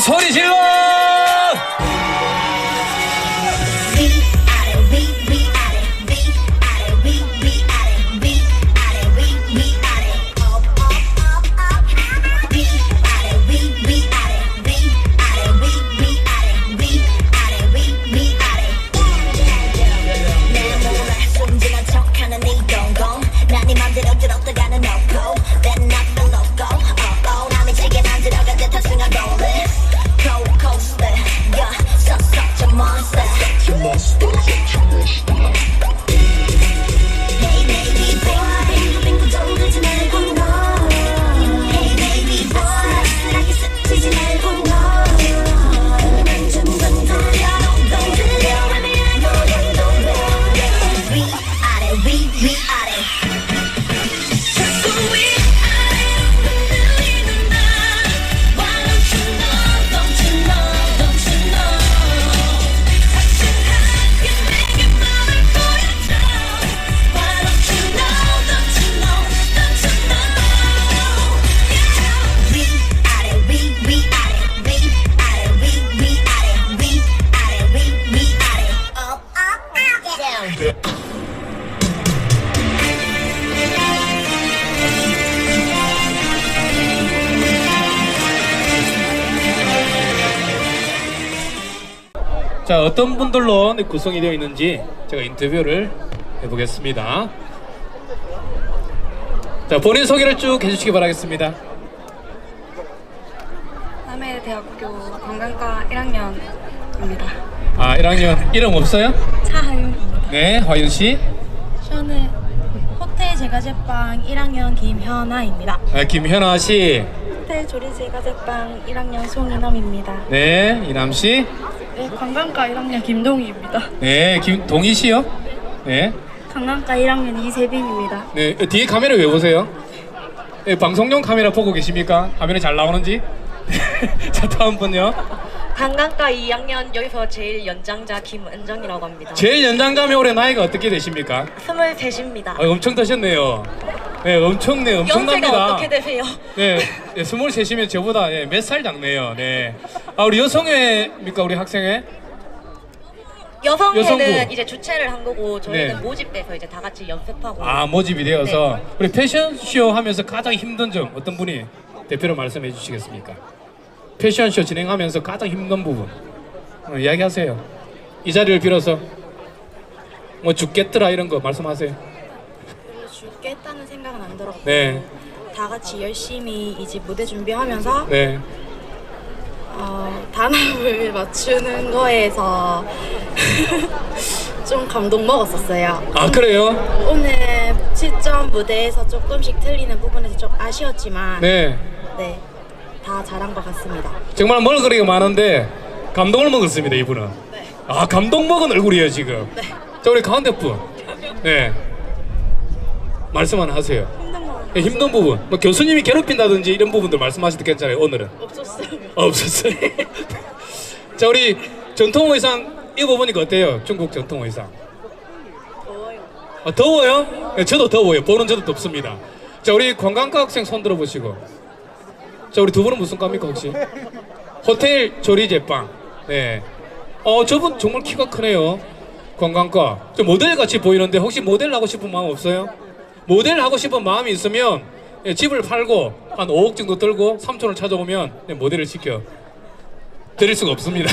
소리 질러! It's 자 어떤 분들로 네, 구성이 되어 있는지 제가 인터뷰를 해보겠습니다. 자 본인 소개를 쭉 해주시기 바라겠습니다. 남해대학교 관광과 1학년입니다. 아 1학년 이름 없어요? 차하윤입니다. 네 화윤 씨, 저는 호텔 제과제빵 1학년 김현아입니다. 아, 김현아 씨, 호텔 조리제과제빵 1학년 송인엄입니다. 네 이남 씨, 네, 관광과 1학년 김동희입니다. 네 김동희 씨요. 네, 관광과 1학년 이세빈입니다. 네 어, 뒤에 카메라 왜 보세요? 네, 방송용 카메라 보고 계십니까? 화면에 잘 나오는지? 자 다음 분요. 관광과 2학년 여기서 제일 연장자 김은정이라고 합니다. 제일 연장감이 올해 나이가 어떻게 되십니까? 23입니다. 아, 엄청 드셨네요. 네, 엄청네, 엄청납니다. 어떻게 되세요? 네, 네 23이면 저보다 예, 몇살 작네요. 네. 아, 우리 여성회입니까, 우리 학생회? 여성회는 여성부. 이제 주최를 한 거고 저희는 네. 모집돼서 이제 다 같이 연습하고 아, 모집이 되어서 우리 패션쇼 하면서 가장 힘든 점 어떤 분이 대표로 말씀해 주시겠습니까? 패션쇼 진행하면서 가장 힘든 부분 어, 이야기하세요. 이 자리를 빌어서 뭐 죽겠더라 이런 거 말씀하세요. 죽겠다는 생각은 안 들었고 네, 다 같이 열심히 이제 무대 준비하면서 네. 어, 단합을 맞추는 거에서 좀 감동 먹었었어요. 아, 그래요? 오늘 실전 무대에서 조금씩 틀리는 부분에서 좀 아쉬웠지만 네. 네, 다 잘한 것 같습니다. 정말 먹을거리가 많은데 감동을 먹었습니다 이분은 아 감동 먹은 얼굴이에요 지금 자 우리 가운데 분 네. 말씀 하나 하세요 네, 힘든 부분 뭐 교수님이 괴롭힌다든지 이런 부분들 말씀하셔도 괜찮아요 오늘은 없었어요. 아, 없었어요 자 우리 전통 의상 입어보니까 어때요 중국 전통 의상 더워요. 아, 더워요? 네, 저도 더워요. 보는 저도 덥습니다. 자, 우리 관광과 학생 손 들어보시고. 자, 우리 두 분은 무슨 과입니까, 혹시? 호텔 조리 제빵. 네. 어, 저분 정말 키가 크네요. 관광과. 저 모델 같이 보이는데 혹시 모델 하고 싶은 마음 없어요? 모델 하고 싶은 마음이 있으면 예, 집을 팔고 한 5억 정도 들고 삼촌을 찾아오면 네, 모델을 시켜 드릴 수가 없습니다.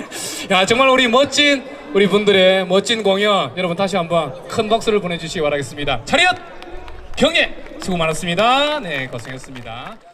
야 정말 우리 멋진 우리 분들의 멋진 공연 여러분 다시 한번 큰 박수를 보내주시기 바라겠습니다. 차렷 경례 수고 많았습니다. 네 고생했습니다.